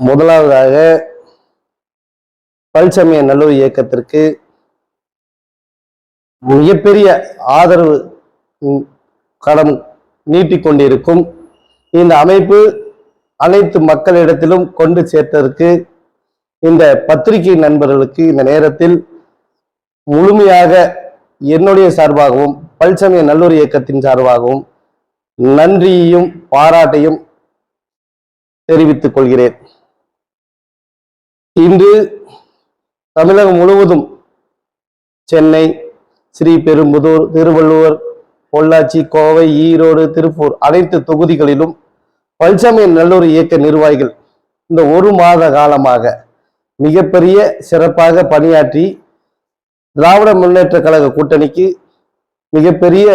முதலாவதாக பல்சமய நல்லூர் இயக்கத்திற்கு மிகப்பெரிய ஆதரவு கடன் கடம் நீட்டிக்கொண்டிருக்கும் இந்த அமைப்பு அனைத்து மக்களிடத்திலும் கொண்டு சேர்த்ததற்கு இந்த பத்திரிகை நண்பர்களுக்கு இந்த நேரத்தில் முழுமையாக என்னுடைய சார்பாகவும் பல்சமய நல்லூர் இயக்கத்தின் சார்பாகவும் நன்றியையும் பாராட்டையும் தெரிவித்துக் கொள்கிறேன். இன்று தமிழகம் முழுவதும் சென்னை ஸ்ரீபெரும்புதூர் திருவள்ளுவர் பொள்ளாச்சி கோவை ஈரோடு திருப்பூர் அனைத்து தொகுதிகளிலும் பல்சமய நல்லூர் இயக்க நிர்வாகிகள் இந்த ஒரு மாத காலமாக மிகப்பெரிய சிறப்பாக பணியாற்றி திராவிட முன்னேற்ற கழக கூட்டணிக்கு மிகப்பெரிய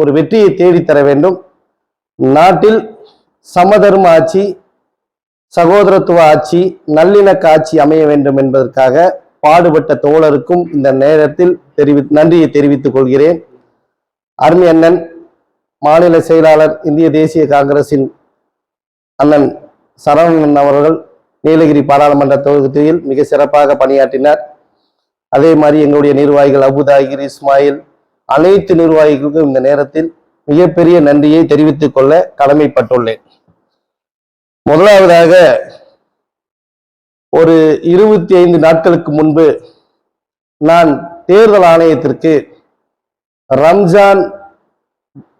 ஒரு வெற்றியை தேடித்தர வேண்டும். நாட்டில் சமதர்ம ஆட்சி சகோதரத்துவ ஆட்சி நல்லிணக்க ஆட்சி அமைய வேண்டும் என்பதற்காக பாடுபட்ட தோழருக்கும் இந்த நேரத்தில் தெரிவி நன்றியை தெரிவித்துக் கொள்கிறேன். அருமை அண்ணன் மாநில செயலாளர் இந்திய தேசிய காங்கிரசின் அண்ணன் சரவணன் அவர்கள் நீலகிரி பாராளுமன்ற தொகுதியில் மிக சிறப்பாக பணியாற்றினார். அதே மாதிரி எங்களுடைய நிர்வாகிகள் அபுதாகிர் இஸ்மாயில் அனைத்து நிர்வாகிகளுக்கும் இந்த நேரத்தில் மிகப்பெரிய நன்றியை தெரிவித்துக் கொள்ள கடமைப்பட்டுள்ளேன். முதலாவதாக ஒரு இருபத்தி ஐந்து நாட்களுக்கு முன்பு நான் தேர்தல் ஆணையத்திற்கு ரம்ஜான்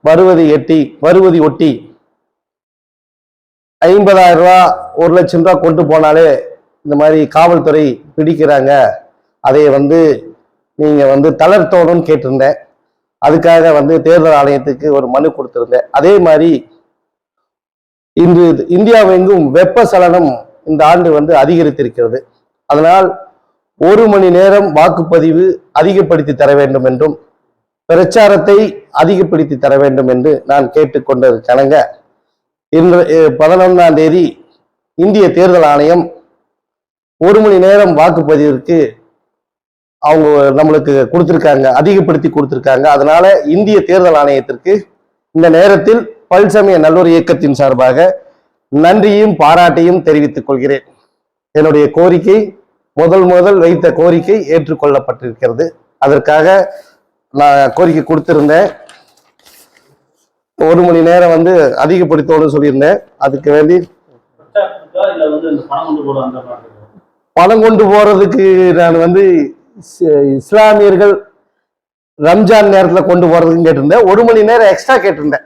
வருவதை எட்டி வருவதை ஒட்டி ஐம்பதாயிரம் ரூபா ஒரு லட்சம் ரூபா கொண்டு போனாலே இந்த மாதிரி காவல்துறை பிடிக்கிறாங்க. அதை வந்து நீங்கள் வந்து தளர்த்தணும்னு கேட்டிருந்தேன். அதுக்காக வந்து தேர்தல் ஆணையத்துக்கு ஒரு மனு கொடுத்துருந்தேன். அதே மாதிரி இன்று இந்தியாவெங்கும் வெப்பசலனம் இந்த ஆண்டு வந்து அதிகரித்திருக்கிறது. அதனால் ஒரு மணி நேரம் வாக்குப்பதிவு அதிகப்படுத்தி தர வேண்டும் என்றும் பிரச்சாரத்தை அதிகப்படுத்தி தர வேண்டும் என்று நான் கேட்டுக்கொண்டது கணங்க இன்று பதினொன்றாம் தேதி இந்திய தேர்தல் ஆணையம் ஒரு மணி நேரம் வாக்குப்பதிவிற்கு அவங்க நம்மளுக்கு கொடுத்துருக்காங்க அதிகப்படுத்தி கொடுத்துருக்காங்க. அதனால இந்திய தேர்தல் ஆணையத்திற்கு இந்த நேரத்தில் பல்சமய நல்லூர் இயக்கத்தின் சார்பாக நன்றியும் பாராட்டையும் தெரிவித்துக் கொள்கிறேன். என்னுடைய கோரிக்கை முதல் முதல் வைத்த கோரிக்கை ஏற்றுக்கொள்ளப்பட்டிருக்கிறது. அதற்காக நான் கோரிக்கை கொடுத்திருந்தேன். ஒரு மணி நேரம் வந்து அதிகப்படுத்தோன்னு சொல்லியிருந்தேன். அதுக்கு வேண்டி பணம் கொண்டு போறதுக்கு நான் வந்து இஸ்லாமியர்கள் ரம்ஜான் நேரத்தில் கொண்டு போறதுன்னு கேட்டிருந்தேன். ஒரு மணி நேரம் எக்ஸ்ட்ரா கேட்டிருந்தேன்.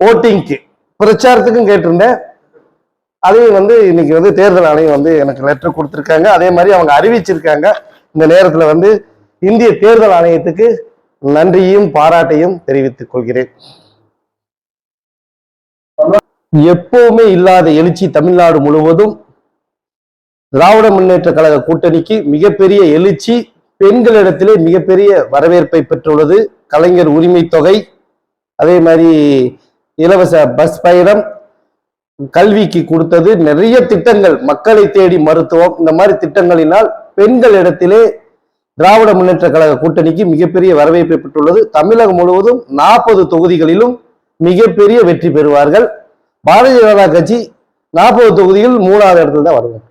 ஓட்டிங்க்கு. பிரச்சாரத்துக்கும் கேட்டிருந்தேன். அதையும் வந்து இன்னைக்கு வந்து தேர்தல் ஆணையம் வந்து எனக்கு லெட்டர் கொடுத்துருக்காங்க. அதே மாதிரி அவங்க அறிவிச்சிருக்காங்க. இந்த நேரத்துல வந்து இந்திய தேர்தல் ஆணையத்துக்கு நன்றியும் பாராட்டையும் தெரிவித்துக் கொள்கிறேன். எப்பவுமே இல்லாத எழுச்சி தமிழ்நாடு முழுவதும் திராவிட முன்னேற்ற கழக கூட்டணிக்கு மிகப்பெரிய எழுச்சி பெண்களிடத்திலே மிகப்பெரிய வரவேற்பை பெற்றுள்ளது. கலைஞர் உரிமை தொகை அதே மாதிரி இலவச பஸ் பயணம் கல்விக்கு கொடுத்தது. நிறைய திட்டங்கள் மக்களை தேடி மருத்துவம். இந்த மாதிரி திட்டங்களினால் பெண்கள் இடத்திலே திராவிட முன்னேற்ற கழக கூட்டணிக்கு மிகப்பெரிய வரவேற்பை பெற்றுள்ளது. தமிழகம் முழுவதும் நாற்பது தொகுதிகளிலும் மிகப்பெரிய வெற்றி பெறுவார்கள். பாரதிய ஜனதா கட்சி நாற்பது தொகுதியில் மூணாவது இடத்துல தான் வருவாங்க